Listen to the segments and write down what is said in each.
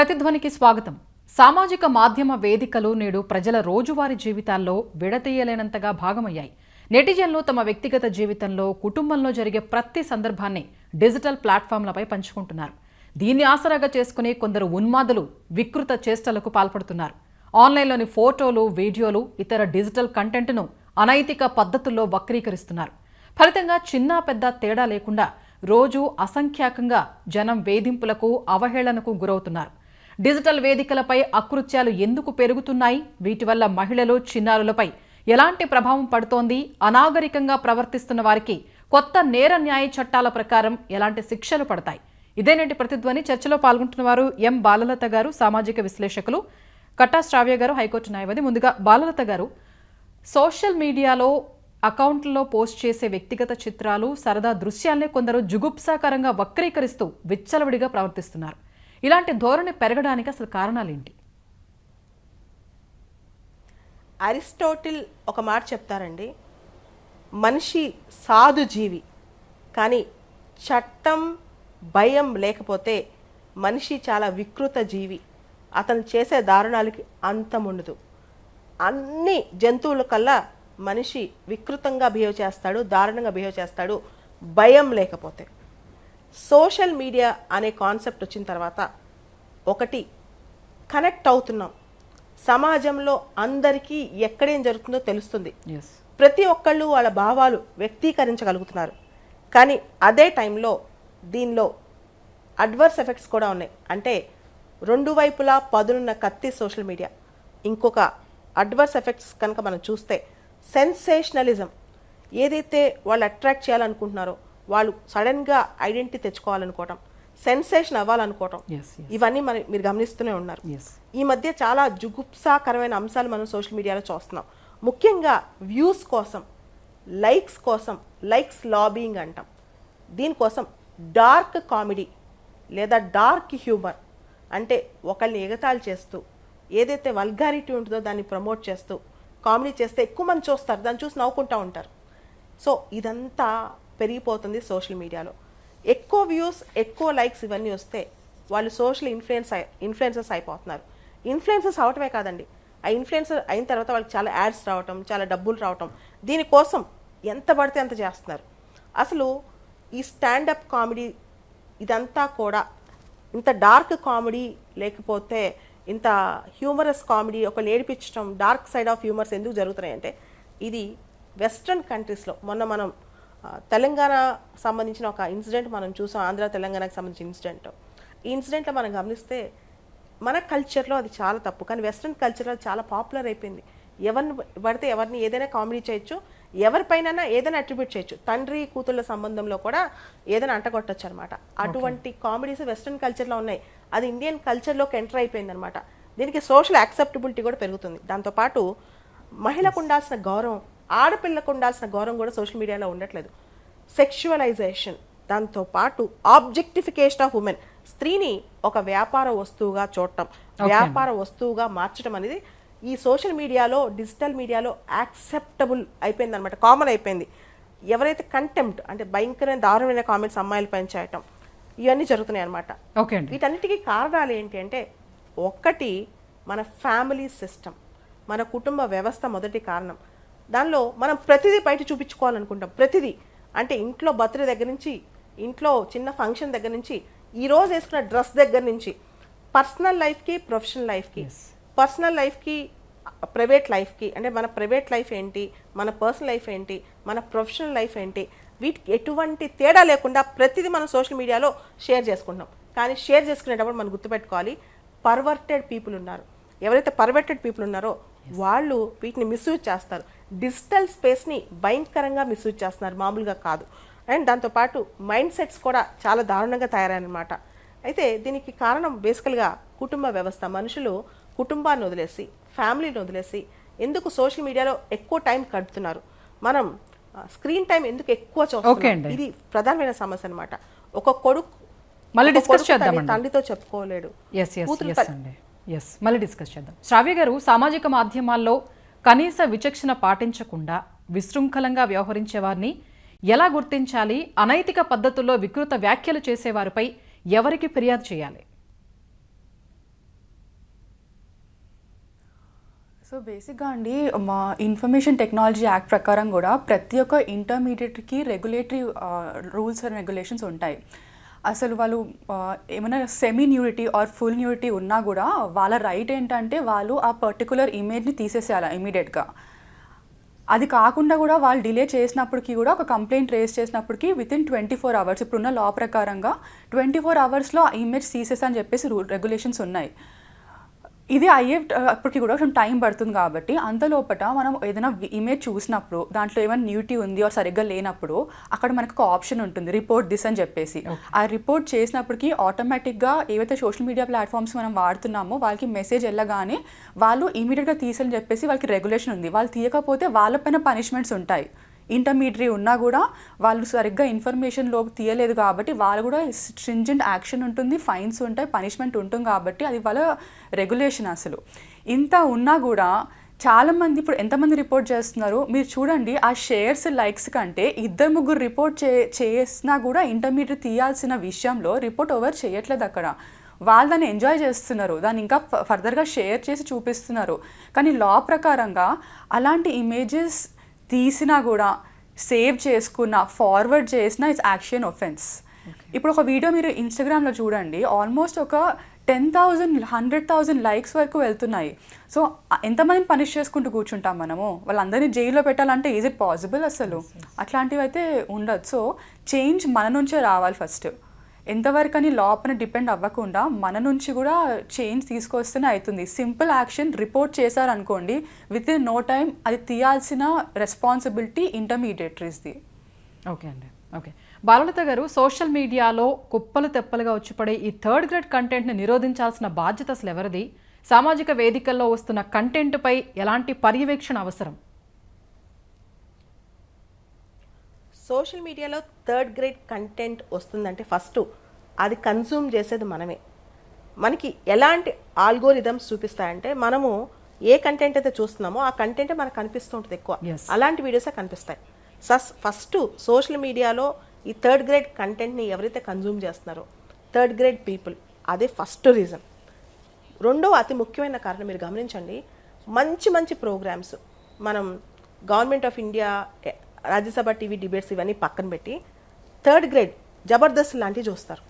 ప్రతిధ్వనికి స్వాగతం. సామాజిక మాధ్యమ వేదికలు నేడు ప్రజల రోజువారీ జీవితాల్లో విడతీయలేనంతగా భాగమయ్యాయి. నెటిజన్లు తమ వ్యక్తిగత జీవితంలో కుటుంబంలో జరిగే ప్రతి సందర్భాన్ని డిజిటల్ ప్లాట్ఫామ్లపై పంచుకుంటున్నారు. దీన్ని ఆసరాగా చేసుకుని కొందరు ఉన్మాదులు వికృత చేష్టలకు పాల్పడుతున్నారు. ఆన్లైన్లోని ఫోటోలు వీడియోలు ఇతర డిజిటల్ కంటెంట్ను అనైతిక పద్ధతుల్లో వక్రీకరిస్తున్నారు. ఫలితంగా చిన్న పెద్ద తేడా లేకుండా రోజు అసంఖ్యాకంగా జనం వేధింపులకు అవహేళనకు గురవుతున్నారు. డిజిటల్ వేదికలపై అకృత్యాలు ఎందుకు పెరుగుతున్నాయి? వీటి వల్ల మహిళలు చిన్నారులపై ఎలాంటి ప్రభావం పడుతోంది? అనాగరికంగా ప్రవర్తిస్తున్న వారికి కొత్త నేర న్యాయ చట్టాల ప్రకారం ఎలాంటి శిక్షలు పడతాయి? ఇదేనేటి ప్రతిధ్వని చర్చలో పాల్గొంటున్న వారు ఎం. బాలలత గారు సామాజిక విశ్లేషకులు కట్టా శ్రావ్య గారు హైకోర్టు న్యాయవాది. ముందుగా బాలలత గారు సోషల్ మీడియాలో అకౌంట్లో పోస్ట్ చేసే వ్యక్తిగత చిత్రాలు సరదా దృశ్యాల్ని కొందరు జుగుప్సాకరంగా వక్రీకరిస్తూ విచ్చలవిడిగా ప్రవర్తిస్తున్నారు. ఇలాంటి ధోరణి పెరగడానికి అసలు కారణాలు ఏంటి అరిస్టోటిల్ ఒక మాట చెప్తారండి. మనిషి సాధు జీవి కానీ చట్టం భయం లేకపోతే మనిషి చాలా వికృత జీవి. అతను చేసే దారుణాలకి అంతం ఉండదు. అన్ని జంతువుల కల్లా మనిషి వికృతంగా బిహేవ్ చేస్తాడు దారుణంగా బిహేవ్ చేస్తాడు భయం లేకపోతే. సోషల్ మీడియా అనే కాన్సెప్ట్ వచ్చిన తర్వాత ఒకటి కనెక్ట్ అవుతున్నాం. సమాజంలో అందరికీ ఎక్కడేం జరుగుతుందో తెలుస్తుంది. ప్రతి ఒక్కళ్ళు వాళ్ళ భావాలు వ్యక్తీకరించగలుగుతున్నారు. కానీ అదే టైంలో దీనిలో అడ్వర్స్ ఎఫెక్ట్స్ కూడా ఉన్నాయి. అంటే రెండు వైపులా పదునున్న కత్తి సోషల్ మీడియా. ఇంకొక అడ్వర్స్ ఎఫెక్ట్స్ కనుక మనం చూస్తే సెన్సేషనలిజం. ఏదైతే వాళ్ళు అట్రాక్ట్ చేయాలనుకుంటున్నారో వాళ్ళు సడన్గా ఐడెంటిటీ తెచ్చుకోవాలనుకోవటం సెన్సేషన్ అవ్వాలనుకోవటం ఇవన్నీ మనం మీరు గమనిస్తూనే ఉన్నారు. ఈ మధ్య చాలా జుగుప్సాకరమైన అంశాలు మనం సోషల్ మీడియాలో చూస్తున్నాం. ముఖ్యంగా వ్యూస్ కోసం లైక్స్ కోసం లైక్స్ లాబింగ్ అంటాం. దీనికోసం డార్క్ కామెడీ లేదా డార్క్ హ్యూమర్ అంటే ఒకళ్ళని ఎగతాళి చేస్తూ ఏదైతే వల్గారిటీ ఉంటుందో దాన్ని ప్రమోట్ చేస్తూ కామెడీ చేస్తే ఎక్కువ మంది చూస్తారు దాన్ని చూసి నవ్వుకుంటూ ఉంటారు. సో ఇదంతా పెరిగిపోతుంది సోషల్ మీడియాలో. ఎక్కువ వ్యూస్ ఎక్కువ లైక్స్ ఇవన్నీ వస్తే వాళ్ళు సోషల్ ఇన్ఫ్లుయెన్స్ ఇన్ఫ్లుయెన్సర్స్ అయిపోతున్నారు. ఇన్ఫ్లుయెన్సర్స్ అవటమే కాదండి. ఆ ఇన్ఫ్లుయెన్సర్ అయిన తర్వాత వాళ్ళకి చాలా యాడ్స్ రావటం చాలా డబ్బులు రావటం. దీనికోసం ఎంత పడితే అంత చేస్తున్నారు. అసలు ఈ స్టాండప్ కామెడీ ఇదంతా కూడా ఇంత డార్క్ కామెడీ లేకపోతే ఇంత హ్యూమరస్ కామెడీ ఒక నేర్పించడం డార్క్ సైడ్ ఆఫ్ హ్యూమర్స్ ఎందుకు జరుగుతున్నాయి అంటే ఇది వెస్ట్రన్ కంట్రీస్లో మొన్న మనం తెలంగాణ సంబంధించిన ఒక ఇన్సిడెంట్ మనం చూసాం ఆంధ్ర తెలంగాణకు సంబంధించిన ఇన్సిడెంట్. ఈ ఇన్సిడెంట్లో మనం గమనిస్తే మన కల్చర్లో అది చాలా తప్పు కానీ వెస్ట్రన్ కల్చర్లో చాలా పాపులర్ అయిపోయింది. ఎవరిని పడితే ఎవరిని ఏదైనా కామెడీ చేయొచ్చు ఎవరిపైన ఏదైనా అట్రిబ్యూట్ చేయొచ్చు. తండ్రి కూతుళ్ళ సంబంధంలో కూడా ఏదైనా అంటగొట్టచ్చు అనమాట అటువంటి కామెడీస్ వెస్ట్రన్ కల్చర్లో ఉన్నాయి. అది ఇండియన్ కల్చర్లోకి ఎంటర్ అయిపోయింది అనమాట దీనికి సోషల్ యాక్సెప్టబిలిటీ కూడా పెరుగుతుంది. దాంతోపాటు మహిళకు ఉండాల్సిన గౌరవం ఆడపిల్లకు ఉండాల్సిన గౌరవం కూడా సోషల్ మీడియాలో ఉండట్లేదు. సెక్షువలైజేషన్ దాంతో పాటు ఆబ్జెక్టిఫికేషన్ ఆఫ్ ఉమెన్ స్త్రీని ఒక వ్యాపార వస్తువుగా చూడటం వ్యాపార వస్తువుగా మార్చడం అనేది ఈ సోషల్ మీడియాలో డిజిటల్ మీడియాలో యాక్సెప్టబుల్ అయిపోయింది అనమాట కామన్ అయిపోయింది. ఎవరైతే కంటెంప్ట్ అంటే భయంకరమైన దారుణమైన కామెంట్స్ అమ్మాయిల పైన చేయటం ఇవన్నీ జరుగుతున్నాయి అనమాట వీటన్నిటికీ కారణాలు ఏంటి అంటే ఒక్కటి మన ఫ్యామిలీ సిస్టమ్ మన కుటుంబ వ్యవస్థ మొదటి కారణం. దానిలో మనం ప్రతిదీ బయట చూపించుకోవాలనుకుంటాం. ప్రతిదీ. అంటే ఇంట్లో బర్త్డే దగ్గర నుంచి ఇంట్లో చిన్న ఫంక్షన్ దగ్గర నుంచి ఈ రోజు వేసుకున్న డ్రెస్ దగ్గర నుంచి పర్సనల్ లైఫ్కి ప్రొఫెషనల్ లైఫ్కి. పర్సనల్ లైఫ్కి ప్రైవేట్ లైఫ్కి అంటే మన ప్రైవేట్ లైఫ్ ఏంటి మన పర్సనల్ లైఫ్ ఏంటి మన ప్రొఫెషనల్ లైఫ్ ఏంటి వీటికి ఎటువంటి తేడా లేకుండా ప్రతిదీ మనం సోషల్ మీడియాలో షేర్ చేసుకుంటాం కానీ షేర్ చేసుకునేటప్పుడు మనం గుర్తుపెట్టుకోవాలి పర్వర్టెడ్ పీపుల్ ఉన్నారు. ఎవరైతే పర్వర్టెడ్ పీపుల్ ఉన్నారో వాళ్ళు వీటిని మిస్యూజ్ చేస్తారు. డిజిటల్ స్పేస్ని భయంకరంగా మిస్యూజ్ చేస్తున్నారు. మామూలుగా కాదు. అండ్ దాంతోపాటు మైండ్ సెట్స్ కూడా చాలా దారుణంగా తయారన్నమాట అయితే దీనికి కారణం బేసికల్గా కుటుంబ వ్యవస్థ. మనుషులు కుటుంబాన్ని వదిలేసి ఫ్యామిలీని వదిలేసి ఎందుకు సోషల్ మీడియాలో ఎక్కువ టైం గడుపుతున్నారు? మనం స్క్రీన్ టైం ఎందుకు ఎక్కువ అండి. ఇది ప్రధానమైన సమస్య అన్నమాట. ఒక కొడుకు మళ్ళీ తన చేద్దామండి. తండ్రితో చెప్పుకోలేడు. మళ్ళీ డిస్కస్ చేద్దాం. శ్రావ్య గారు సామాజిక మాధ్యమాల్లో కనీస విచక్షణ పాటించకుండా విశృంఖలంగా వ్యవహరించేవారిని ఎలా గుర్తించాలి అనైతిక పద్ధతుల్లో వికృత వ్యాఖ్యలు చేసేవారిపై ఎవరికి ఫిర్యాదు చేయాలి? సో బేసిక్గా అండి మా ఇన్ఫర్మేషన్ టెక్నాలజీ యాక్ట్ ప్రకారం కూడా ప్రతి ఒక్క ఇంటర్మీడియట్కి రెగ్యులేటరీ రూల్స్ అండ్ రెగ్యులేషన్స్ ఉంటాయి. అసలు వాళ్ళు ఏమైనా semi nudity or full nudity ఉన్నా కూడా వాళ్ళ రైట్ ఏంటంటే వాళ్ళు ఆ పర్టికులర్ ఇమేజ్ని తీసేసేయాలి ఇమీడియట్గా అది కాకుండా కూడా వాళ్ళు డిలే చేసినప్పటికీ కూడా ఒక కంప్లైంట్ రేస్ చేసినప్పటికీ within twenty four hours ఇప్పుడున్న లా ప్రకారంగా ట్వంటీ ఫోర్ అవర్స్లో ఆ ఇమేజ్ తీసేసా అని చెప్పేసి రూల్ రెగ్యులేషన్స్ ఉన్నాయి. ఇది అయ్యే అప్పటికి కూడా కొంచెం టైం పడుతుంది కాబట్టి అంతలోపట మనం ఏదైనా ఇమేజ్ చూసినప్పుడు దాంట్లో ఏమైనా న్యూటీ ఉంది ఆర్ సరిగ్గా లేనప్పుడు అక్కడ మనకు ఒక ఆప్షన్ ఉంటుంది రిపోర్ట్ దిస్ అని చెప్పేసి. ఆ రిపోర్ట్ చేసినప్పటికీ ఆటోమేటిక్గా ఏవైతే సోషల్ మీడియా ప్లాట్ఫామ్స్ మనం వాడుతున్నామో వాళ్ళకి మెసేజ్ వెళ్ళగానే వాళ్ళు ఇమీడియట్గా తీసని చెప్పేసి వాళ్ళకి రెగ్యులేషన్ ఉంది. వాళ్ళు తీయకపోతే వాళ్ళపైన పనిష్మెంట్స్ ఉంటాయి. ఇంటర్మీడియట్ ఉన్నా కూడా వాళ్ళు సరిగ్గా ఇన్ఫర్మేషన్ లోపు తీయలేదు కాబట్టి వాళ్ళు కూడా స్ట్రింజెంట్ యాక్షన్ ఉంటుంది ఫైన్స్ ఉంటాయి పనిష్మెంట్ ఉంటుంది కాబట్టి అది వాళ్ళ రెగ్యులేషన్ అసలు. ఇంత ఉన్నా కూడా చాలామంది ఇప్పుడు ఎంతమంది రిపోర్ట్ చేస్తున్నారు? మీరు చూడండి ఆ షేర్స్ లైక్స్ కంటే ఇద్దరు ముగ్గురు రిపోర్ట్ చే చేసినా కూడా ఇంటర్మీడియట్ తీయాల్సిన విషయంలో రిపోర్ట్ ఓవర్ చేయట్లేదు అక్కడ. వాళ్ళు దాన్ని ఎంజాయ్ చేస్తున్నారు. దాన్ని ఇంకా ఫర్దర్గా షేర్ చేసి చూపిస్తున్నారు. కానీ లా ప్రకారంగా అలాంటి ఇమేజెస్ తీసినా కూడా సేవ్ చేసుకున్న ఫార్వర్డ్ చేసిన ఇట్స్ యాక్షన్ ఒఫెన్స్ ఇప్పుడు ఒక వీడియో మీరు ఇన్స్టాగ్రామ్లో చూడండి ఆల్మోస్ట్ ఒక ten thousand hundred thousand likes వరకు వెళ్తున్నాయి. సో ఎంతమందిని పనిష్ చేసుకుంటూ కూర్చుంటాం మనము? వాళ్ళందరినీ జైల్లో పెట్టాలంటే ఈజ్ ఇట్ పాసిబుల్ అసలు? అట్లాంటివి అయితే ఉండదు. సో చేంజ్ మన నుంచే రావాలి ఫస్ట్ ఎంతవరకు అని లోపల డిపెండ్ అవ్వకుండా మన నుంచి కూడా చేంజ్ తీసుకొస్తేనే అవుతుంది సింపుల్ యాక్షన్ రిపోర్ట్ చేశారనుకోండి విత్ ఇన్ నో టైం అది తీయాల్సిన రెస్పాన్సిబిలిటీ ఇంటర్మీడియటరీస్ది. ఓకే అండి. ఓకే. బాలలత గారు సోషల్ మీడియాలో కుప్పలు తెప్పలుగా వచ్చిపడే ఈ థర్డ్ గ్రేడ్ కంటెంట్ని నిరోధించాల్సిన బాధ్యత అసలు ఎవరిది? సామాజిక వేదికల్లో వస్తున్న కంటెంట్పై ఎలాంటి పర్యవేక్షణ అవసరం? సోషల్ మీడియాలో థర్డ్ గ్రేడ్ కంటెంట్ వస్తుందంటే ఫస్ట్ అది కన్జ్యూమ్ చేసేది మనమే. మనకి ఎలాంటి ఆల్గోరిథమ్స్ చూపిస్తాయంటే మనము ఏ కంటెంట్ అయితే చూస్తున్నామో ఆ కంటెంట్ మనకు కనిపిస్తూ ఉంటుంది ఎక్కువ. అలాంటి వీడియోసే కనిపిస్తాయి. సస్ ఫస్ట్ సోషల్ మీడియాలో ఈ థర్డ్ గ్రేడ్ కంటెంట్ని ఎవరైతే కన్జ్యూమ్ చేస్తున్నారో థర్డ్ గ్రేడ్ పీపుల్ అదే ఫస్ట్ రీజన్. రెండో అతి ముఖ్యమైన కారణం మీరు గమనించండి మంచి మంచి ప్రోగ్రామ్స్ మనం government of India Rajya Sabha TV debates ఇవన్నీ పక్కన పెట్టి థర్డ్ గ్రేడ్ జబర్దస్త్ లాంటివి చూస్తారు.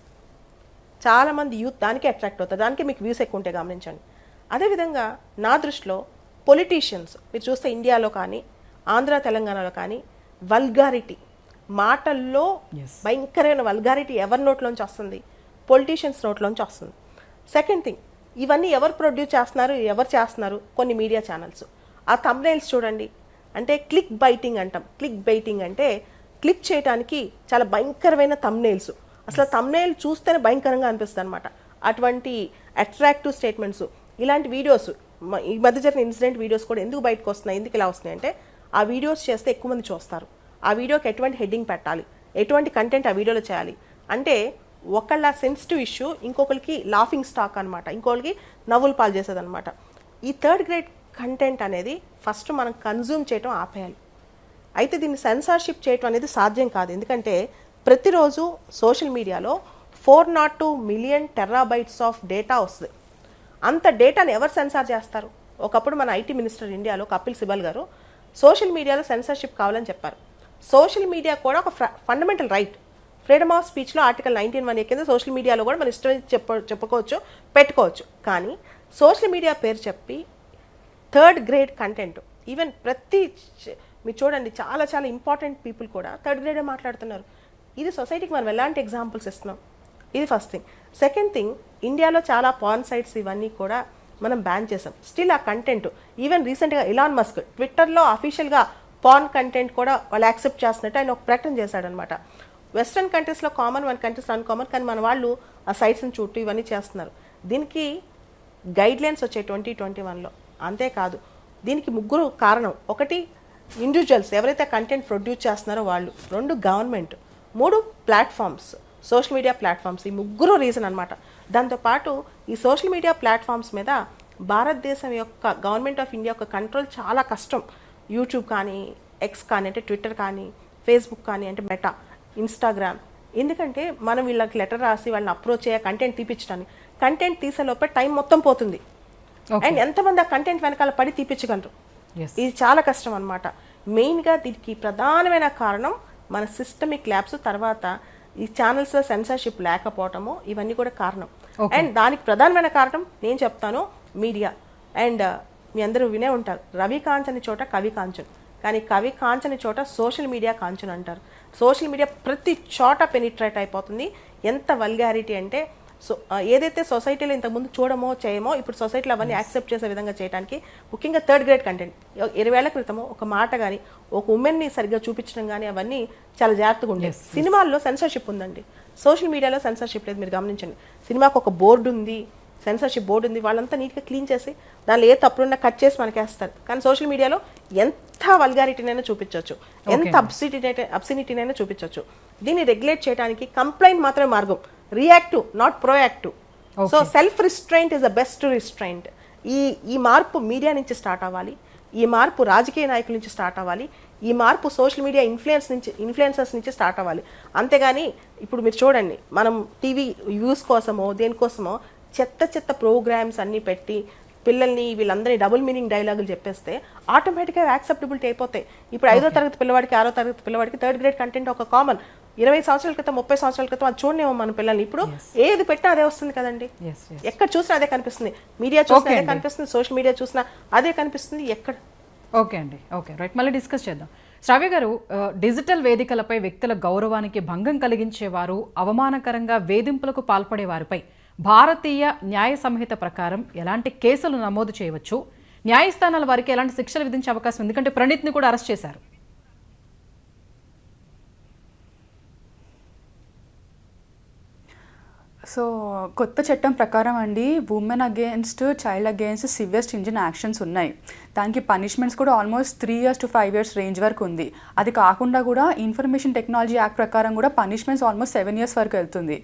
చాలామంది యూత్ దానికే అట్రాక్ట్ అవుతారు. దానికే మీకు వ్యూస్ ఎక్కువ ఉంటే గమనించండి. అదేవిధంగా నా దృష్టిలో పొలిటీషియన్స్ మీరు చూస్తే ఇండియాలో కానీ ఆంధ్ర తెలంగాణలో కానీ వల్గారిటీ మాటల్లో. భయంకరమైన వల్గారిటీ ఎవరి నోట్లోంచి వస్తుంది? పొలిటీషియన్స్ నోట్లోంచి వస్తుంది. సెకండ్ థింగ్ ఇవన్నీ ఎవరు ప్రొడ్యూస్ చేస్తున్నారు ఎవరు చేస్తున్నారు? కొన్ని మీడియా ఛానల్స్. ఆ thumbnails చూడండి అంటే క్లిక్ బైటింగ్ అంటాం. క్లిక్ బైటింగ్ అంటే క్లిక్ చేయడానికి చాలా భయంకరమైన thumbnails. అసలు thumbnail చూస్తేనే భయంకరంగా అనిపిస్తుంది అనమాట అటువంటి అట్రాక్టివ్ స్టేట్మెంట్స్ ఇలాంటి వీడియోస్ ఈ మధ్య జరిగిన ఇన్సిడెంట్ వీడియోస్ కూడా ఎందుకు బయటకు వస్తున్నాయి? ఎందుకు ఇలా వస్తున్నాయి? అంటే ఆ వీడియోస్ చేస్తే ఎక్కువ మంది చూస్తారు. ఆ వీడియోకి ఎటువంటి హెడ్డింగ్ పెట్టాలి? ఎటువంటి కంటెంట్ ఆ వీడియోలో చేయాలి? అంటే ఒకళ్ళ సెన్సిటివ్ ఇష్యూ ఇంకొకరికి లాఫింగ్ స్టాక్ అనమాట ఇంకొకరికి నవ్వులు పాలు చేసేదన్నమాట. ఈ థర్డ్ గ్రేడ్ కంటెంట్ అనేది ఫస్ట్ మనం కన్జ్యూమ్ చేయటం ఆపేయాలి. అయితే దీన్ని సెన్సార్షిప్ చేయటం అనేది సాధ్యం కాదు. ఎందుకంటే ప్రతిరోజు సోషల్ మీడియాలో four not two million terabytes of data వస్తుంది. అంత డేటాని ఎవరు సెన్సార్ చేస్తారు? ఒకప్పుడు మన ఐటీ మినిస్టర్ ఇండియాలో కపిల్ సిబల్ గారు సోషల్ మీడియాలో సెన్సార్షిప్ కావాలని చెప్పారు. సోషల్ మీడియా కూడా ఒక ఫండమెంటల్ రైట్ ఫ్రీడమ్ ఆఫ్ స్పీచ్లో ఆర్టికల్ నైన్టీన్ వన్ కింద సోషల్ మీడియాలో కూడా మన ఇష్టం చెప్ప చెప్పుకోవచ్చు పెట్టుకోవచ్చు. కానీ సోషల్ మీడియా పేరు చెప్పి థర్డ్ గ్రేడ్ కంటెంట్. ఈవెన్ ప్రతి మీరు చూడండి చాలా చాలా ఇంపార్టెంట్ పీపుల్ కూడా థర్డ్ గ్రేడే మాట్లాడుతున్నారు. ఇది సొసైటీకి మనం ఎలాంటి ఎగ్జాంపుల్స్ ఇస్తున్నాం? ఇది ఫస్ట్ థింగ్. సెకండ్ థింగ్ ఇండియాలో చాలా పాన్ సైట్స్ ఇవన్నీ కూడా మనం బ్యాన్ చేసాం. స్టిల్ ఆ కంటెంట్ ఈవెన్ రీసెంట్గా ఇలాన్ మస్క్ ట్విట్టర్లో అఫీషియల్గా పాన్ కంటెంట్ కూడా వాళ్ళు యాక్సెప్ట్ చేస్తున్నట్టు ఆయన ఒక ప్రకటన చేశాడనమాట. వెస్ట్రన్ కంట్రీస్లో కామన్ మన కంట్రీస్ అన్కామన్ కానీ మన వాళ్ళు ఆ సైట్స్ని చుట్టూ ఇవన్నీ చేస్తున్నారు. దీనికి గైడ్లైన్స్ వచ్చాయి ట్వంటీ ట్వంటీ వన్లో. అంతేకాదు దీనికి ముగ్గురు కారణం. ఒకటి ఇండివిజువల్స్ ఎవరైతే కంటెంట్ ప్రొడ్యూస్ చేస్తున్నారో వాళ్ళు. రెండు గవర్నమెంట్ మూడు ప్లాట్ఫామ్స్ సోషల్ మీడియా ప్లాట్ఫామ్స్ ఈ ముగ్గురు రీజన్ అనమాట దాంతోపాటు ఈ సోషల్ మీడియా ప్లాట్ఫామ్స్ మీద భారతదేశం యొక్క గవర్నమెంట్ ఆఫ్ ఇండియా యొక్క కంట్రోల్ చాలా కష్టం. యూట్యూబ్ కానీ ఎక్స్ కానీ అంటే ట్విట్టర్ కానీ ఫేస్బుక్ కానీ అంటే మెటా ఇన్స్టాగ్రామ్ ఎందుకంటే మనం వీళ్ళకి లెటర్ రాసి వాళ్ళని అప్రోచ్ అయ్యే కంటెంట్ తీపించడానికి కంటెంట్ తీసే లోపే టైం మొత్తం పోతుంది. అండ్ ఎంతమంది ఆ కంటెంట్ వెనకాల పడి తీపించగలరు ఇది చాలా కష్టం అనమాట మెయిన్గా దీనికి ప్రధానమైన కారణం మన సిస్టమిక్ ల్యాబ్స్ తర్వాత ఈ ఛానల్స్ సెన్సర్షిప్ లేకపోవటము ఇవన్నీ కూడా కారణం. అండ్ దానికి ప్రధానమైన కారణం నేను చెప్తాను మీడియా అండ్ మీ అందరూ వినే ఉంటారు రవి కాంచని చోట కవి కాంచన్. కానీ కవి కాంచని చోట సోషల్ మీడియా కాంచన్ అంటారు. సోషల్ మీడియా ప్రతి చోట పెనిట్రేట్ అయిపోతుంది. ఎంత వల్గారిటీ అంటే సో ఏదైతే సొసైటీలో ఇంతకుముందు చూడమో చేయమో ఇప్పుడు సొసైటీలో అవన్నీ యాక్సెప్ట్ చేసే విధంగా చేయడానికి ముఖ్యంగా థర్డ్ గ్రేడ్ కంటెంట్. ఇరవై ఏళ్ళ క్రితము ఒక మాట కానీ ఒక ఉమెన్ని సరిగ్గా చూపించడం కానీ అవన్నీ చాలా జాగ్రత్తగా ఉండేది సినిమాల్లో సెన్సర్షిప్ ఉందండి. సోషల్ మీడియాలో సెన్సర్షిప్ లేదు మీరు గమనించండి. సినిమాకు ఒక బోర్డు ఉంది సెన్సర్షిప్ బోర్డు ఉంది వాళ్ళంతా నీట్గా క్లీన్ చేసి దానిలో ఏ తప్పులున్నా కట్ చేసి మనకేస్తారు. కానీ సోషల్ మీడియాలో ఎంత వల్గారిటీనైనా చూపించవచ్చు ఎంత అబ్సిడిటీ అబ్సినిటీనైనా చూపించవచ్చు దీన్ని రెగ్యులేట్ చేయడానికి కంప్లైంట్ మాత్రమే మార్గం. Reactive not proactive so self restraint is the best restraint ఈ ఈ మార్పు మీడియా నుంచి స్టార్ట్ అవ్వాలి. ఈ మార్పు రాజకీయ నాయకుల నుంచి స్టార్ట్ అవ్వాలి. ఈ మార్పు సోషల్ మీడియా ఇన్ఫ్లుయెన్స్ నుంచి ఇన్ఫ్లుయెన్సర్స్ నుంచి స్టార్ట్ అవ్వాలి. అంతేగాని ఇప్పుడు మీరు చూడండి మనం టీవీ వ్యూస్ కోసమో దేనికోసమో చెత్త చెత్త ప్రోగ్రామ్స్ అన్నీ పెట్టి పిల్లల్ని వీళ్ళందరినీ డబుల్ మీనింగ్ డైలాగులు చెప్పేస్తే ఆటోమేటిక్గా యాక్సెప్టబిలిటీ అయిపోతాయి. ఇప్పుడు ఐదో తరగతి పిల్లవాడికి ఆరో తరగతి పిల్లవాడికి థర్డ్ గ్రేడ్ కంటెంట్ ఒక కామన్. ఇరవై సంవత్సరాల క్రితం ముప్పై సంవత్సరాల క్రితం అది చూడనేమో మన పిల్లల్ని. ఇప్పుడు ఏది పెట్టినా అదే వస్తుంది కదండి. ఎక్కడ చూసినా అదే కనిపిస్తుంది. మీడియా చూసినా అదే. కనిపిస్తుంది. సోషల్ మీడియా చూసినా అదే కనిపిస్తుంది. ఎక్కడ? ఓకే అండి. ఓకే. రైట్ మళ్ళీ డిస్కస్ చేద్దాం. శ్రావ్య గారు డిజిటల్ వేదికలపై వ్యక్తుల గౌరవానికి భంగం కలిగించేవారు అవమానకరంగా వేధింపులకు పాల్పడే వారిపై భారతీయ న్యాయ సంహిత ప్రకారం ఎలాంటి కేసులు నమోదు చేయవచ్చు? న్యాయస్థానాల వారికి ఎలాంటి శిక్షలు విధించే అవకాశం? ఎందుకంటే ప్రణీత్ని కూడా అరెస్ట్ చేశారు. సో కొత్త చట్టం ప్రకారం అండి women against child against severe engine actions ఉన్నాయి. దానికి పనిష్మెంట్స్ కూడా almost three years to five years range వరకు ఉంది. అది కాకుండా కూడా ఇన్ఫర్మేషన్ టెక్నాలజీ యాక్ట్ ప్రకారం కూడా పనిష్మెంట్స్ ఆల్మోస్ట్ సెవెన్ ఇయర్స్ వరకు వెళ్తుంది.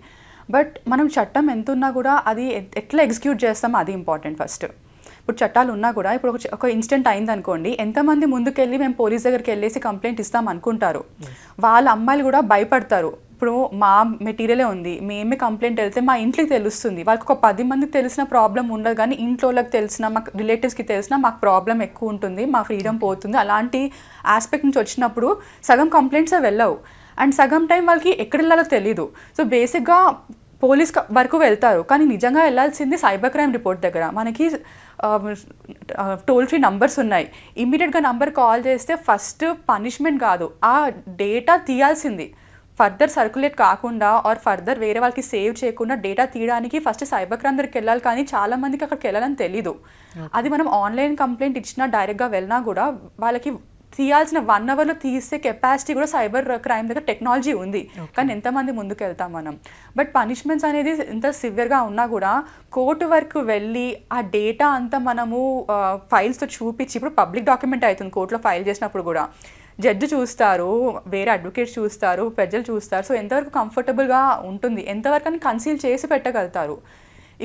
బట్ మనం చట్టం ఎంత ఉన్నా కూడా అది ఎట్- ఎట్లా ఎగ్జిక్యూట్ చేస్తాం అది ఇంపార్టెంట్ ఫస్ట్ ఇప్పుడు చట్టాలు ఉన్నా కూడా ఇప్పుడు ఒక ఒక ఇన్సిడెంట్ అయింది అనుకోండి ఎంతమంది ముందుకెళ్ళి మేము పోలీస్ దగ్గరికి వెళ్ళేసి కంప్లైంట్ ఇస్తాం అనుకుంటారు. వాళ్ళ అమ్మాయిలు కూడా భయపడతారు. ఇప్పుడు మా మెటీరియలే ఉంది. మేమే కంప్లైంట్ వెళ్తే మా ఇంట్లోకి తెలుస్తుంది. వాళ్ళకి ఒక పది మందికి తెలిసిన ప్రాబ్లం ఉండదు కానీ ఇంట్లో వాళ్ళకి తెలిసిన మాకు రిలేటివ్స్కి తెలిసిన మాకు ప్రాబ్లం ఎక్కువ ఉంటుంది. మా ఫ్రీడమ్ పోతుంది. అలాంటి ఆస్పెక్ట్ నుంచి వచ్చినప్పుడు సగం కంప్లైంట్స్ వెళ్ళవు. అండ్ సగం టైం వాళ్ళకి ఎక్కడ వెళ్ళాలో తెలీదు. సో బేసిక్గా పోలీస్ వరకు వెళ్తారు. కానీ నిజంగా వెళ్ళాల్సింది సైబర్ క్రైమ్ రిపోర్ట్ దగ్గర. మనకి టోల్ ఫ్రీ నంబర్స్ ఉన్నాయి. ఇమ్మీడియట్గా నంబర్ కాల్ చేస్తే ఫస్ట్ పనిష్మెంట్ కాదు. ఆ డేటా తీయాల్సింది. ఫర్దర్ సర్క్యులేట్ కాకుండా ఆర్ ఫర్దర్ వేరే వాళ్ళకి సేవ్ చేయకుండా డేటా తీయడానికి ఫస్ట్ సైబర్ క్రైమ్ దగ్గరికి వెళ్ళాలి. కానీ చాలా మందికి అక్కడికి వెళ్ళాలని తెలీదు. అది మనం ఆన్లైన్ కంప్లైంట్ ఇచ్చినా డైరెక్ట్గా వెళ్ళినా కూడా వాళ్ళకి తీయాల్సిన వన్ అవర్లో తీసే కెపాసిటీ కూడా సైబర్ క్రైమ్ దగ్గర టెక్నాలజీ ఉంది. కానీ ఎంతమంది ముందుకు వెళ్తాం మనం? బట్ పనిష్మెంట్స్ అనేది ఎంత సివియర్గా ఉన్నా కూడా కోర్టు వరకు వెళ్ళి ఆ డేటా అంతా మనము ఫైల్స్తో చూపించి ఇప్పుడు పబ్లిక్ డాక్యుమెంట్ అవుతుంది. కోర్టులో ఫైల్ చేసినప్పుడు కూడా. జడ్జి చూస్తారు వేరే అడ్వకేట్స్ చూస్తారు ప్రజలు చూస్తారు. సో ఎంతవరకు కంఫర్టబుల్గా ఉంటుంది ఎంతవరకు అని కన్సీల్ చేసి పెట్టగలుగుతారు.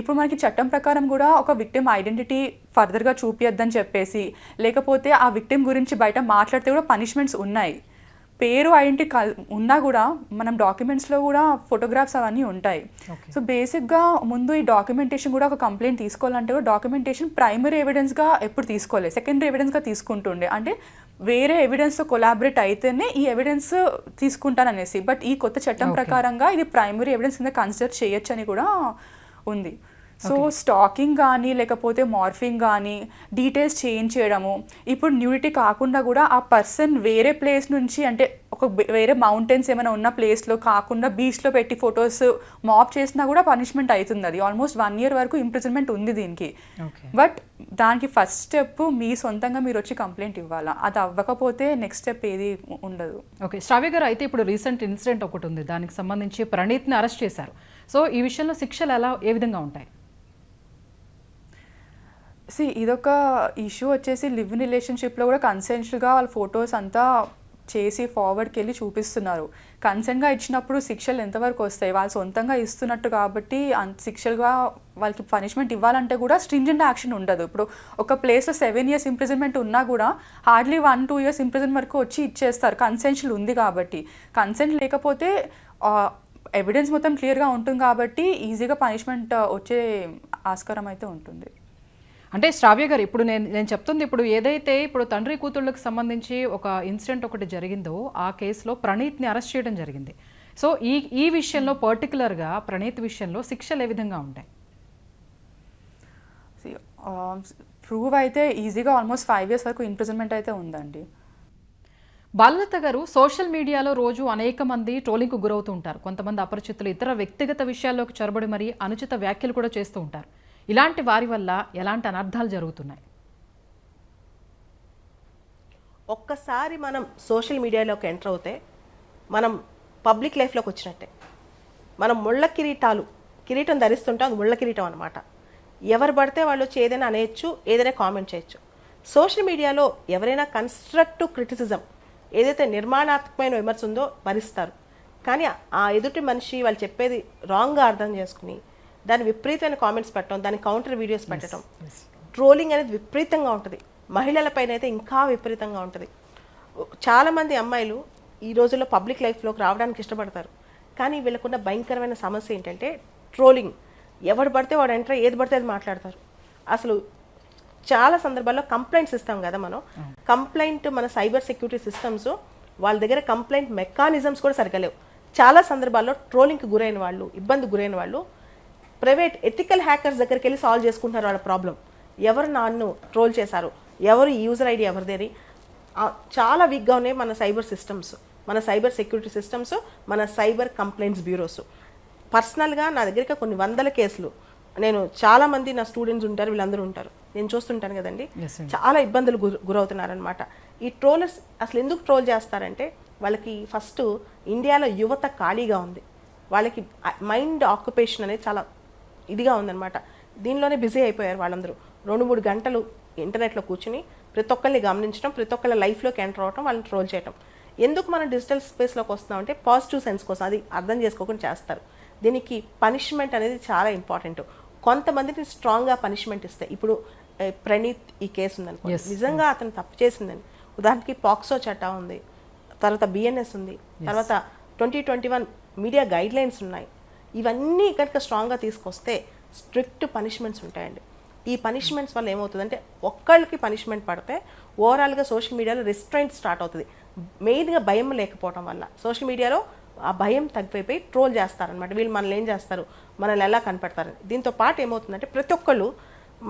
ఇప్పుడు మనకి చట్టం ప్రకారం కూడా ఒక విక్టిమ్ ఐడెంటిటీ ఫర్దర్గా చూపియొద్దని చెప్పేసి లేకపోతే ఆ విక్టిమ్ గురించి బయట మాట్లాడితే కూడా పనిష్మెంట్స్ ఉన్నాయి. పేరు ఐడెంటిటీ కల్ ఉన్నా కూడా మనం డాక్యుమెంట్స్లో కూడా ఫోటోగ్రాఫ్స్ అవన్నీ ఉంటాయి. సో బేసిక్గా ముందు ఈ డాక్యుమెంటేషన్ కూడా ఒక కంప్లైంట్ తీసుకోవాలంటే కూడా డాక్యుమెంటేషన్ ప్రైమరీ ఎవిడెన్స్గా ఎప్పుడు తీసుకోలేదు సెకండరీ ఎవిడెన్స్గా తీసుకుంటుండే. అంటే వేరే ఎవిడెన్స్తో కొలాబరేట్ అయితేనే ఈ ఎవిడెన్స్ తీసుకుంటాననేసి. బట్ ఈ కొత్త చట్టం ప్రకారంగా ఇది ప్రైమరీ ఎవిడెన్స్ కింద కన్సిడర్ చేయొచ్చని కూడా ఉంది. సో స్టాకింగ్ కానీ లేకపోతే మార్ఫింగ్ కానీ డీటెయిల్స్ చేంజ్ చేయడము ఇప్పుడు న్యూడిటీ కాకుండా కూడా ఆ పర్సన్ వేరే ప్లేస్ నుంచి అంటే ఒక వేరే మౌంటైన్స్ ఏమైనా ఉన్న ప్లేస్లో కాకుండా బీచ్లో పెట్టి ఫొటోస్ మాప్ చేసినా కూడా పనిష్మెంట్ అవుతుంది అది ఆల్మోస్ట్ వన్ ఇయర్ వరకు ఇంప్రిజన్మెంట్ ఉంది దీనికి. బట్ దానికి ఫస్ట్ స్టెప్ మీ సొంతంగా మీరు వచ్చి కంప్లైంట్ ఇవ్వాలా? అది అవ్వకపోతే నెక్స్ట్ స్టెప్ ఏది ఉండదు. ఓకే శ్రావ్య గారు అయితే ఇప్పుడు రీసెంట్ ఇన్సిడెంట్ ఒకటి ఉంది. దానికి సంబంధించి ప్రణీత్ని అరెస్ట్ చేశారు. సో ఈ విషయంలో శిక్షలు ఎలా ఏ విధంగా ఉంటాయి? సి ఇదొక ఇష్యూ వచ్చేసి లివ్ ఇన్ రిలేషన్షిప్లో కూడా కన్సెన్షువల్గా వాళ్ళ ఫొటోస్ అంతా చేసి ఫార్వర్డ్కి వెళ్ళి చూపిస్తున్నారు. కన్సెంట్గా ఇచ్చినప్పుడు శిక్షలు ఎంతవరకు వస్తాయి? వాళ్ళు సొంతంగా ఇస్తున్నట్టు కాబట్టి శిక్షలుగా వాళ్ళకి పనిష్మెంట్ ఇవ్వాలంటే కూడా స్ట్రింజెంట్ యాక్షన్ ఉండదు. ఇప్పుడు ఒక ప్లేస్లో సెవెన్ ఇయర్స్ ఇంప్రిజన్మెంట్ ఉన్నా కూడా hardly one two years imprison వరకు వచ్చి ఇచ్చేస్తారు. కన్సెన్షువల్ ఉంది కాబట్టి. కన్సెంట్ లేకపోతే ఎవిడెన్స్ మొత్తం క్లియర్గా ఉంటుంది కాబట్టి ఈజీగా పనిష్మెంట్ వచ్చే ఆస్కారం అయితే ఉంటుంది. అంటే శ్రావ్య గారు ఇప్పుడు నేను నేను చెప్తుంది ఇప్పుడు ఏదైతే ఇప్పుడు తండ్రి కూతుళ్ళకి సంబంధించి ఒక ఇన్సిడెంట్ ఒకటి జరిగిందో ఆ కేసులో ప్రణీత్ని అరెస్ట్ చేయడం జరిగింది. సో ఈ ఈ విషయంలో పర్టికులర్గా ప్రణీత్ విషయంలో శిక్షలు ఏ విధంగా ఉంటాయి? ప్రూవ్ అయితే ఈజీగా ఆల్మోస్ట్ ఫైవ్ ఇయర్స్ వరకు ఇంప్రిజన్మెంట్ అయితే ఉందండి. బాలలత గారు సోషల్ మీడియాలో రోజు అనేక మంది ట్రోలింగ్కు గురవుతూ ఉంటారు. కొంతమంది అపరిచితులు ఇతర వ్యక్తిగత విషయాల్లోకి చొరబడి మరి అనుచిత వ్యాఖ్యలు కూడా చేస్తూ ఉంటారు. ఇలాంటి వారి వల్ల ఎలాంటి అనర్థాలు జరుగుతున్నాయి? ఒక్కసారి మనం సోషల్ మీడియాలోకి ఎంటర్ అవుతే మనం పబ్లిక్ లైఫ్లోకి వచ్చినట్టే. మనం ముళ్ళ కిరీటాలు కిరీటం ధరిస్తుంటాం అది ముళ్ళ కిరీటం అనమాట ఎవరు పడితే వాళ్ళు వచ్చి ఏదైనా అనేయచ్చు ఏదైనా కామెంట్ చేయొచ్చు. సోషల్ మీడియాలో ఎవరైనా కన్స్ట్రక్టివ్ క్రిటిసిజం ఏదైతే నిర్మాణాత్మకమైన విమర్శ ఉందో భరిస్తారు. కానీ ఆ ఎదుటి మనిషి వాళ్ళు చెప్పేది రాంగ్గా అర్థం చేసుకుని దాని విపరీతమైన కామెంట్స్ పెట్టడం దాని కౌంటర్ వీడియోస్ పెట్టడం. ట్రోలింగ్ అనేది విపరీతంగా ఉంటుంది. మహిళలపైన అయితే ఇంకా విపరీతంగా ఉంటుంది. చాలామంది అమ్మాయిలు ఈ రోజుల్లో పబ్లిక్ లైఫ్లోకి రావడానికి ఇష్టపడతారు. కానీ వీళ్ళకున్న భయంకరమైన సమస్య ఏంటంటే ట్రోలింగ్ ఎవడు పడితే వాడు ఎంటర్ ఏది పడితే అది మాట్లాడతారు. అసలు చాలా సందర్భాల్లో కంప్లైంట్స్ ఇస్తాం కదా మనం. కంప్లైంట్ మన సైబర్ సెక్యూరిటీ సిస్టమ్స్ వాళ్ళ దగ్గర కంప్లైంట్ మెకానిజమ్స్ కూడా సరిగా లేవు. చాలా సందర్భాల్లో ట్రోలింగ్కి గురైన వాళ్ళు ఇబ్బంది గురైన వాళ్ళు ప్రైవేట్ ఎథికల్ హ్యాకర్స్ దగ్గరికి వెళ్ళి సాల్వ్ చేసుకుంటున్నారు వాళ్ళ ప్రాబ్లం. ఎవరు నన్ను ట్రోల్ చేశారు? ఎవరు యూజర్ ఐడి ఎవరిదేని? ఆ, చాలా వీక్గా ఉన్నాయి మన సైబర్ సిస్టమ్స్. మన సైబర్ సెక్యూరిటీ సిస్టమ్స్ మన సైబర్ కంప్లైంట్స్ బ్యూరోస్. పర్సనల్గా నా దగ్గరికి కొన్ని వందల కేసులు. నేను చాలా మంది నా స్టూడెంట్స్ ఉంటారు వీళ్ళందరూ ఉంటారు. నేను చూస్తుంటాను కదండి. చాలా ఇబ్బందులు గుర గురవుతున్నారనమాట ఈ ట్రోలర్స్ అసలు ఎందుకు ట్రోల్ చేస్తారంటే వాళ్ళకి ఫస్ట్ ఇండియాలో యువత ఖాళీగా ఉంది. వాళ్ళకి మైండ్ ఆక్యుపేషన్ అనేది చాలా ఇదిగా ఉందన్నమాట. దీనిలోనే బిజీ అయిపోయారు వాళ్ళందరూ. రెండు మూడు గంటలు ఇంటర్నెట్లో కూర్చుని ప్రతి ఒక్కరిని గమనించడం ప్రతి ఒక్కళ్ళ లైఫ్లోకి ఎంటర్ అవడం వాళ్ళని ట్రోల్ చేయడం ఎందుకు మనం డిజిటల్ స్పేస్లోకి వస్తున్నాం అంటే పాజిటివ్ సెన్స్ కోసం అది అర్థం చేసుకోకుండా చేస్తారు. దీనికి పనిష్మెంట్ అనేది చాలా ఇంపార్టెంట్. కొంతమందిని స్ట్రాంగ్గా పనిష్మెంట్ ఇస్తాయి. ఇప్పుడు ప్రణీత్ ఈ కేసు ఉందనుకో Yes, నిజంగా అతను తప్పు చేసిందని ఉదాహరణకి పాక్సో చట్టా ఉంది. తర్వాత బిఎన్ఎస్ ఉంది. తర్వాత twenty twenty one media guidelines ఉన్నాయి. ఇవన్నీ కనుక స్ట్రాంగ్గా తీసుకొస్తే స్ట్రిక్ట్ పనిష్మెంట్స్ ఉంటాయండి. ఈ పనిష్మెంట్స్ వల్ల ఏమవుతుందంటే ఒక్కళ్ళకి పనిష్మెంట్ పడితే ఓవరాల్గా సోషల్ మీడియాలో రెస్ట్రైంట్ స్టార్ట్ అవుతుంది. మెయిన్గా భయం లేకపోవడం వల్ల. సోషల్ మీడియాలో ఆ భయం తగ్గిపోయి ట్రోల్ చేస్తారనమాట వీళ్ళు మనల్ని ఏం చేస్తారు? మనల్ని ఎలా కనిపెడతారు దీంతో పాటు ఏమవుతుందంటే ప్రతి ఒక్కళ్ళు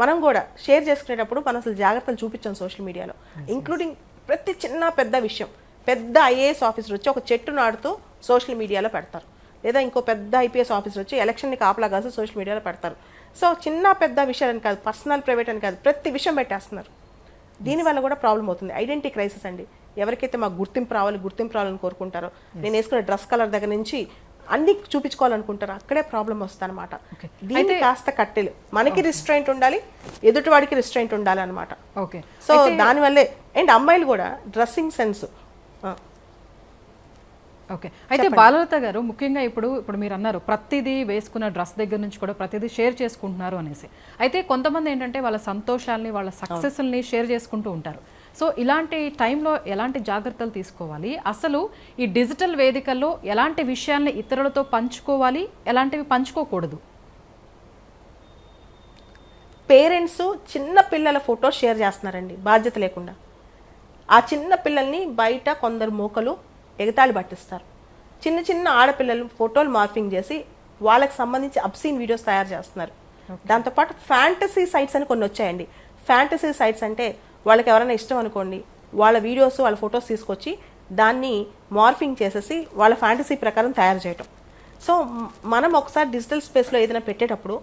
మనం కూడా షేర్ చేసుకునేటప్పుడు మనం అసలు జాగ్రత్తలు చూపించాం సోషల్ మీడియాలో. ఇంక్లూడింగ్ ప్రతి చిన్న పెద్ద విషయం. పెద్ద ఐఏఎస్ ఆఫీసర్ వచ్చి ఒక చెట్టు నాడుతూ సోషల్ మీడియాలో పెడతారు. లేదా ఇంకో పెద్ద ఐపీఎస్ ఆఫీసర్ వచ్చి ఎలక్షన్ని కాపలా కాసి సోషల్ మీడియాలో పెడతారు. సో చిన్న పెద్ద విషయాలని కాదు పర్సనల్ ప్రైవేట్ అని కాదు ప్రతి విషయం పెట్టేస్తున్నారు. దీనివల్ల కూడా ప్రాబ్లం అవుతుంది. ఐడెంటిటీ క్రైసిస్ అండి. ఎవరికైతే మాకు గుర్తింపు రావాలి గుర్తింపు రావాలని కోరుకుంటారో నేను వేసుకునే డ్రెస్ కలర్ దగ్గర నుంచి అన్ని చూపించుకోవాలనుకుంటారు అక్కడే ప్రాబ్లం వస్తుందన్నమాట. దీన్ని కాస్త కట్టెలు. మనకి రిస్ట్రైంట్ ఉండాలి ఎదుటివాడికి రిస్ట్రైంట్ ఉండాలి అనమాట ఓకే సో దానివల్లే అండ్ అమ్మాయిలు కూడా డ్రెస్సింగ్ సెన్స్ ఓకే. అయితే బాలలత గారు ముఖ్యంగా ఇప్పుడు ఇప్పుడు మీరు అన్నారు ప్రతిదీ వేసుకున్న డ్రెస్ దగ్గర నుంచి కూడా ప్రతిదీ షేర్ చేసుకుంటున్నారు అనేసి. అయితే కొంతమంది ఏంటంటే వాళ్ళ సంతోషాల్ని వాళ్ళ సక్సెస్ని షేర్ చేసుకుంటూ ఉంటారు. సో ఇలాంటి టైంలో ఎలాంటి జాగ్రత్తలు తీసుకోవాలి? అసలు ఈ డిజిటల్ వేదికల్లో ఎలాంటి విషయాల్ని ఇతరులతో పంచుకోవాలి? ఎలాంటివి పంచుకోకూడదు? పేరెంట్స్ చిన్న పిల్లల ఫోటో షేర్ చేస్తున్నారండి. బాధ్యత లేకుండా. ఆ చిన్న పిల్లల్ని బయట కొందరు మూకలు ఎగతాళి పట్టిస్తారు. చిన్న చిన్న ఆడపిల్లలు ఫోటోలు మార్ఫింగ్ చేసి వాళ్ళకి సంబంధించి అబ్సీన్ వీడియోస్ తయారు చేస్తున్నారు. దాంతోపాటు ఫ్యాంటసీ సైట్స్ అని కొన్ని వచ్చాయండి. ఫ్యాంటసీ సైట్స్ అంటే వాళ్ళకి ఎవరైనా ఇష్టం అనుకోండి వాళ్ళ వీడియోస్ వాళ్ళ ఫొటోస్ తీసుకొచ్చి దాన్ని మార్ఫింగ్ చేసేసి వాళ్ళ ఫ్యాంటసీ ప్రకారం తయారు చేయటం. సో మనం ఒకసారి డిజిటల్ స్పేస్లో ఏదైనా పెట్టేటప్పుడు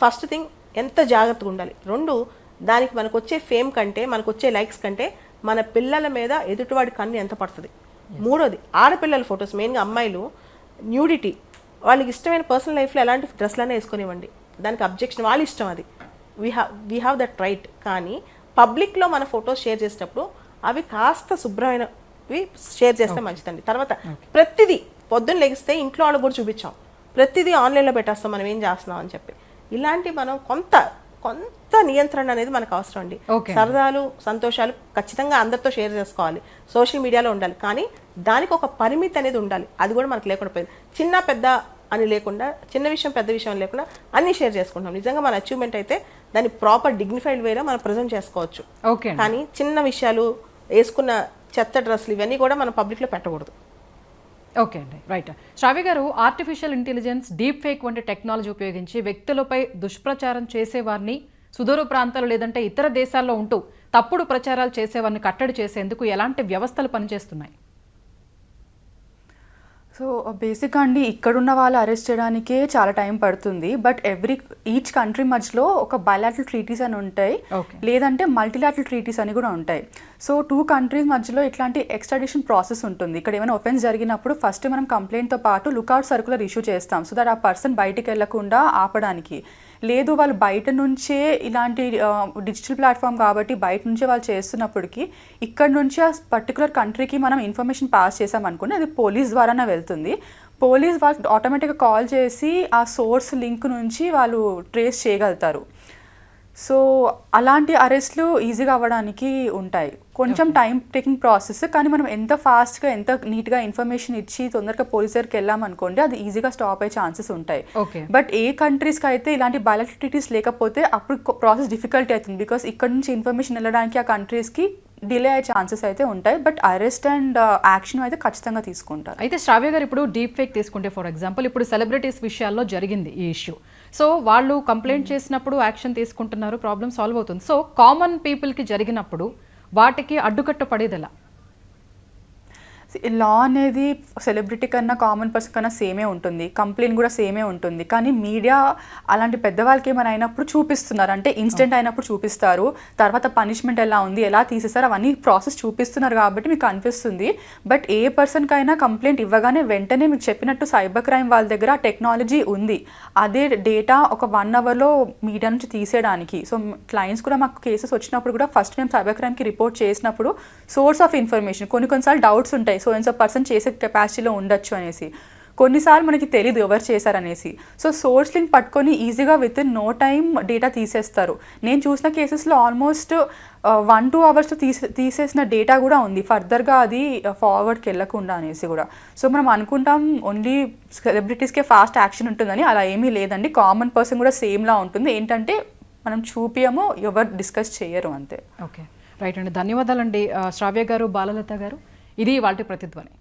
ఫస్ట్ థింగ్ ఎంత జాగ్రత్తగా ఉండాలి? రెండు దానికి మనకు వచ్చే ఫేమ్ కంటే మనకు వచ్చే లైక్స్ కంటే మన పిల్లల మీద ఎదుటివాడి కన్ను ఎంత పడుతుంది? మూడోది ఆడపిల్లల ఫొటోస్ మెయిన్గా అమ్మాయిలు న్యూడిటీ వాళ్ళకి ఇష్టమైన పర్సనల్ లైఫ్లో ఎలాంటి డ్రెస్లనే వేసుకొనివ్వండి. దానికి అబ్జెక్షన్ వాళ్ళ ఇష్టం అది. We have we have that right కానీ పబ్లిక్లో మన ఫొటోస్ షేర్ చేసేటప్పుడు అవి కాస్త శుభ్రమైనవి షేర్ చేస్తే మంచిదండి. తర్వాత ప్రతిదీ పొద్దున్న లెగిస్తే ఇంట్లో వాళ్ళకి కూడా చూపించాం. ప్రతిదీ ఆన్లైన్లో పెట్టేస్తాం మనం ఏం చేస్తున్నాం అని చెప్పి. ఇలాంటి మనం కొంత కొంత నియంత్రణ అనేది మనకు అవసరం అండి. సరదాలు సంతోషాలు ఖచ్చితంగా అందరితో షేర్ చేసుకోవాలి. సోషల్ మీడియాలో ఉండాలి. కానీ దానికి ఒక పరిమితి అనేది ఉండాలి. అది కూడా మనకు లేకుండా పోయింది. చిన్న పెద్ద అని లేకుండా చిన్న విషయం పెద్ద విషయం లేకుండా అన్ని షేర్ చేసుకుంటాం నిజంగా మన అచీవ్మెంట్ అయితే దాన్ని ప్రాపర్ డిగ్నిఫైడ్ వేలో మనం ప్రజెంట్ చేసుకోవచ్చు. ఓకే కానీ చిన్న విషయాలు వేసుకున్న చెత్త డ్రెస్సులు ఇవన్నీ కూడా మనం పబ్లిక్లో పెట్టకూడదు. ఓకే అండి రైట్ శ్రావ్య గారు ఆర్టిఫిషియల్ ఇంటెలిజెన్స్ డీప్ ఫేక్ వంటి టెక్నాలజీ ఉపయోగించి వ్యక్తులపై దుష్ప్రచారం చేసేవారిని సుదూర ప్రాంతాలు లేదంటే ఇతర దేశాల్లో ఉంటూ తప్పుడు ప్రచారాలు చేసేవారిని కట్టడి చేసేందుకు ఎలాంటి వ్యవస్థలు పనిచేస్తున్నాయి? సో బేసిక్ అండి ఇక్కడున్న వాళ్ళు అరెస్ట్ చేయడానికే చాలా టైం పడుతుంది. బట్ ఎవ్రీ ఈచ్ కంట్రీ మధ్యలో ఒక బయలాటల్ ట్రీటీస్ అని ఉంటాయి. లేదంటే మల్టీలాటల్ ట్రీటీస్ అని కూడా ఉంటాయి. సో టూ కంట్రీస్ మధ్యలో ఇట్లాంటి ఎక్స్ట్రాడిషన్ ప్రాసెస్ ఉంటుంది. ఇక్కడ ఏమైనా ఒఫెన్స్ జరిగినప్పుడు ఫస్ట్ మనం కంప్లైంట్తో పాటు లుకౌట్ సర్కులర్ ఇష్యూ చేస్తాం. సో దట్ ఆ పర్సన్ బయటికి వెళ్ళకుండా ఆపడానికి. లేదు వాళ్ళు బయట నుంచే ఇలాంటి డిజిటల్ ప్లాట్ఫామ్ కాబట్టి బయట నుంచే వాళ్ళు చేస్తున్నప్పటికీ ఇక్కడ నుంచి ఆ పర్టికులర్ కంట్రీకి మనం ఇన్ఫర్మేషన్ పాస్ చేసాం అనుకుని అది పోలీస్ ద్వారానే వెళ్తుంది. పోలీస్ వాళ్ళు ఆటోమేటిక్గా కాల్ చేసి ఆ సోర్స్ లింక్ నుంచి వాళ్ళు ట్రేస్ చేయగలుగుతారు. సో అలాంటి అరెస్ట్లు ఈజీగా అవ్వడానికి ఉంటాయి. కొంచెం టైం టేకింగ్ ప్రాసెస్ కానీ మనం ఎంత ఫాస్ట్గా ఎంత నీట్గా ఇన్ఫర్మేషన్ ఇచ్చి తొందరగా పోలీస్ దగ్గరికి వెళ్ళామనుకోండి అది ఈజీగా స్టాప్ అయ్యే ఛాన్సెస్ ఉంటాయి. ఓకే బట్ ఏ కంట్రీస్కి అయితే ఇలాంటి బయాలక్టివిటీస్ లేకపోతే అప్పుడు ప్రాసెస్ డిఫికల్ట్ అవుతుంది. బికాస్ ఇక్కడ నుంచి ఇన్ఫర్మేషన్ వెళ్ళడానికి ఆ కంట్రీస్కి డిలే అయ్యే ఛాన్సెస్ అయితే ఉంటాయి బట్ అరెస్ట్ అండ్ యాక్షన్ అయితే ఖచ్చితంగా తీసుకుంటారు. అయితే శ్రావ్య గారు ఇప్పుడు డీప్ ఫేక్ తీసుకుంటే ఫర్ ఎగ్జాంపుల్ ఇప్పుడు సెలబ్రిటీస్ విషయాల్లో జరిగింది ఈ ఇష్యూ. సో వాళ్ళు కంప్లైంట్ చేసినప్పుడు యాక్షన్ తీసుకుంటున్నారు ప్రాబ్లం సాల్వ్ అవుతుంది. సో కామన్ పీపుల్కి జరిగినప్పుడు వాటికి అడ్డుకట్ట పడేది ఎలా లా అనేది సెలబ్రిటీ కన్నా కామన్ పర్సన్ కన్నా సేమే ఉంటుంది. కంప్లైంట్ కూడా సేమే ఉంటుంది. కానీ మీడియా అలాంటి పెద్దవాళ్ళకి ఏమైనా అయినప్పుడు చూపిస్తున్నారు. అంటే ఇన్స్టెంట్ అయినప్పుడు చూపిస్తారు. తర్వాత పనిష్మెంట్ ఎలా ఉంది ఎలా తీసేస్తారు అవన్నీ ప్రాసెస్ చూపిస్తున్నారు కాబట్టి మీకు అనిపిస్తుంది. బట్ ఏ పర్సన్కైనా కంప్లైంట్ ఇవ్వగానే వెంటనే మీకు చెప్పినట్టు సైబర్ క్రైమ్ వాళ్ళ దగ్గర టెక్నాలజీ ఉంది. అదే డేటా ఒక వన్ అవర్లో మీడియా నుంచి తీసేయడానికి. సో క్లయింట్స్ కూడా మాకు కేసెస్ వచ్చినప్పుడు కూడా ఫస్ట్ మేము సైబర్ క్రైమ్కి రిపోర్ట్ చేసినప్పుడు సోర్స్ ఆఫ్ ఇన్ఫర్మేషన్ కొన్ని కొన్నిసార్లు డౌట్స్ ఉంటాయి. సో ఇన్స్ పర్సన్ చేసే కెపాసిటీలో ఉండొచ్చు అనేసి. కొన్నిసార్లు మనకి తెలియదు ఎవరు చేశారనేసి. సో సోర్స్ లింక్ పట్టుకొని ఈజీగా with in no time data తీసేస్తారు. నేను చూసిన కేసెస్లో ఆల్మోస్ట్ వన్ టూ అవర్స్లో తీసే తీసేసిన డేటా కూడా ఉంది. ఫర్దర్గా అది uh, ఫార్వర్డ్కి వెళ్ళకుండా అనేసి కూడా. సో మనం అనుకుంటాం ఓన్లీ సెలబ్రిటీస్కే ఫాస్ట్ యాక్షన్ ఉంటుందని. అలా ఏమీ లేదండి. కామన్ పర్సన్ కూడా సేమ్లా ఉంటుంది. ఏంటంటే మనం చూపియము ఎవరు డిస్కస్ చేయరు అంతే. ఓకే రైట్ అండి. ధన్యవాదాలండి. శ్రావ్య గారు బాలలత గారు. ఇది వాళ్ళ ప్రతిధ్వని.